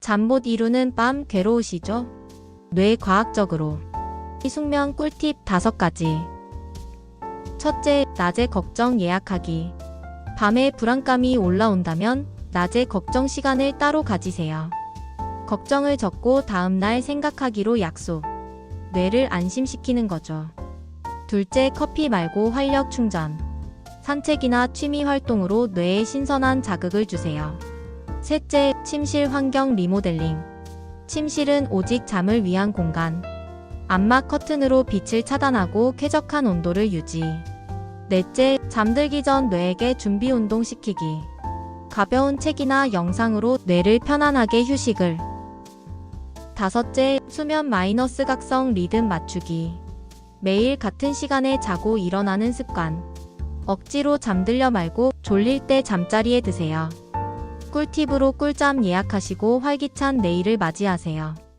잠 못 이루는 밤 괴로우시죠? 뇌 과학적으로 숙면 꿀팁 5가지 첫째, 낮에 걱정 예약하기 밤에 불안감이 올라온다면 낮에 걱정 시간을 따로 가지세요. 걱정을 적고 다음날 생각하기로 약속. 뇌를 안심시키는 거죠. 둘째, 커피 말고 활력 충전. 산책이나 취미 활동으로 뇌에 신선한 자극을 주세요. 셋째, 침실 환경 리모델링. 침실은 오직 잠을 위한 공간. 암막 커튼으로 빛을 차단하고 쾌적한 온도를 유지. 넷째, 잠들기 전 뇌에게 준비 운동 시키기. 가벼운 책이나 영상으로 뇌를 편안하게 휴식을. 다섯째, 수면 마이너스 각성 리듬 맞추기. 매일 같은 시간에 자고 일어나는 습관. 억지로 잠들려 말고 졸릴 때 잠자리에 드세요. 꿀팁으로 꿀잠 예약하시고 활기찬 내일을 맞이하세요.